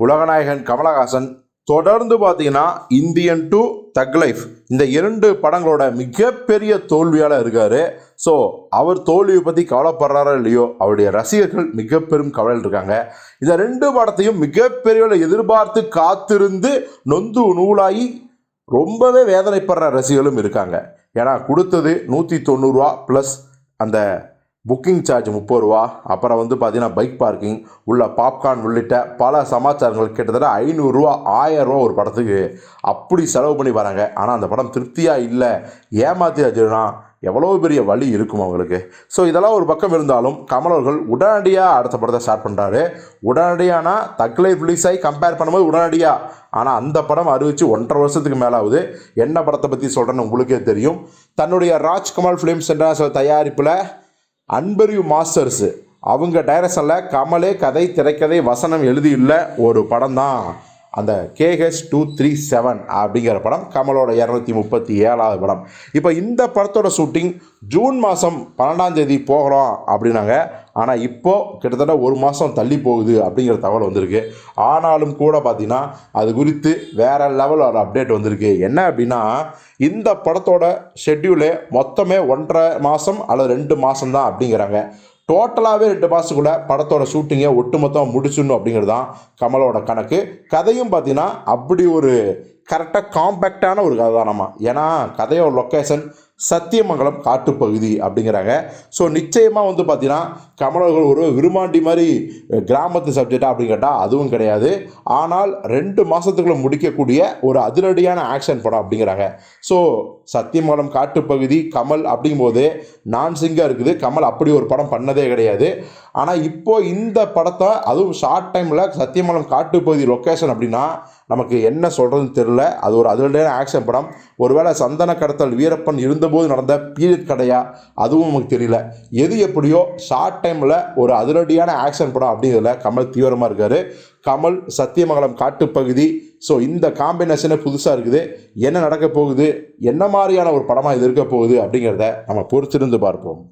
உலகநாயகன் கமலஹாசன் தொடர்ந்து பார்த்தீங்கன்னா Indian to தக் லைஃப் இந்த இரண்டு படங்களோட மிகப்பெரிய தோல்வியால் இருக்கார். ஸோ அவர் தோல்வியை பற்றி கவலைப்படுறாரோ இல்லையோ அவருடைய ரசிகர்கள் மிக பெரும் கவலையில் இருக்காங்க. இந்த ரெண்டு படத்தையும் மிகப்பெரிய எதிர்பார்த்து காத்திருந்து நொந்து நூலாகி ரொம்பவே வேதனைப்படுற ரசிகர்களும் இருக்காங்க. ஏன்னா கொடுத்தது நூற்றி தொண்ணூறுரூவா ப்ளஸ் அந்த புக்கிங் சார்ஜ் முப்பது ரூபா. அப்புறம் வந்து பார்த்தீங்கன்னா பைக் பார்க்கிங் உள்ள பாப்கார்ன் உள்ளிட்ட பல சமாச்சாரங்கள் கிட்டத்தட்ட ஐநூறுரூவா ஆயிரம் ரூபா ஒரு படத்துக்கு அப்படி செலவு பண்ணி வராங்க. ஆனால் அந்த படம் திருப்தியாக இல்லை. ஏமாத்தியாச்சுன்னா எவ்வளோ பெரிய வழி இருக்கும் அவங்களுக்கு. ஸோ இதெல்லாம் ஒரு பக்கம் இருந்தாலும் கமல் அவர்கள் உடனடியாக அடுத்த படத்தை ஸ்டார்ட் பண்ணுறாரு உடனடியானா தக்லை ரிலீஸ் ஆகி கம்பேர் பண்ணும்போது உடனடியாக ஆனால் அந்த படம் அறிவித்து ஒன்றரை வருஷத்துக்கு மேலே ஆகுது என்ன படத்தை பற்றி சொல்கிறேன்னு உங்களுக்கே தெரியும். தன்னுடைய ராஜ்கமல் ஃபிலிம்ஸ் என்ற தயாரிப்பில் அன்பரியூ மாஸ்டர்ஸு. அவங்க டைரக்ஷனில் கமலே கதை திரைக்கதை வசனம் எழுதியுள்ள ஒரு படம் தான் அந்த கேஹெச் டூ த்ரீ செவன் அப்படிங்கிற படம் கமலோட இரநூத்தி முப்பத்தி ஏழாவது படம். இப்போ இந்த படத்தோட ஷூட்டிங் ஜூன் மாதம் பன்னெண்டாம் தேதி போகலாம் அப்படின்னாங்க. ஆனால் இப்போது கிட்டத்தட்ட ஒரு மாதம் தள்ளி போகுது அப்படிங்கிற தகவல் வந்திருக்கு. ஆனாலும் கூட பார்த்திங்கன்னா அது குறித்து வேறு லெவல் ஒரு அப்டேட் வந்திருக்கு. என்ன அப்படின்னா இந்த படத்தோட ஷெட்யூலு மொத்தமே ஒன்றரை மாதம் அல்லது ரெண்டு மாதம் தான் அப்படிங்கிறாங்க. டோட்டலாகவே ரெண்டு மாதத்துக்குள்ளே படத்தோட ஷூட்டிங்கை ஒட்டுமொத்தம் முடிச்சிடணும் அப்படிங்கிறது தான் கமலோட கணக்கு. கதையும் பார்த்தீங்கன்னா அப்படி ஒரு கரெக்டாக காம்பேக்டான ஒரு கதை தான் நம்ம. ஏன்னா கதையோட லொக்கேஷன் சத்தியமங்கலம் காட்டுப்பகுதி அப்படிங்கிறாங்க. ஸோ நிச்சயமாக வந்து பார்த்தீங்கன்னா கமலர்கள் ஒரு விருமாண்டி மாதிரி கிராமத்து சப்ஜெக்டாக அப்படின்னு கேட்டால் அதுவும் கிடையாது. ஆனால் ரெண்டு மாதத்துக்குள்ள முடிக்கக்கூடிய ஒரு அதிரடியான ஆக்ஷன் படம் அப்படிங்கிறாங்க. ஸோ சத்தியமங்கலம் காட்டுப்பகுதி கமல் அப்படிங்கும்போது நான் சிங்காக இருக்குது கமல் அப்படி ஒரு படம் பண்ணதே கிடையாது. ஆனால் இப்போது இந்த படத்தை அதுவும் ஷார்ட் டைமில் சத்தியமங்கலம் காட்டுப்பகுதி லொக்கேஷன் அப்படின்னா நமக்கு என்ன சொல்கிறதுன்னு தெரில அது ஒரு அதிரடியான ஆக்ஷன் படம். ஒருவேளை சந்தன கடத்தல் வீரப்பன் இருந்தபோது நடந்த பீரியட் கடையா? அதுவும் நமக்கு தெரியல. எது எப்படியோ ஷார்ட் டைமில் ஒரு அதிரடியான ஆக்ஷன் படம் அப்படிங்கிறதுல கமல் தீவிரமாக இருக்கார். கமல் சத்தியமங்கலம் காட்டுப்பகுதி. ஸோ இந்த காம்பினேஷனே புதுசாக இருக்குது. என்ன நடக்க போகுது? என்ன மாதிரியான ஒரு படமாக இது இருக்க போகுது அப்படிங்கிறத நம்ம பொறுத்திருந்து பார்ப்போம்.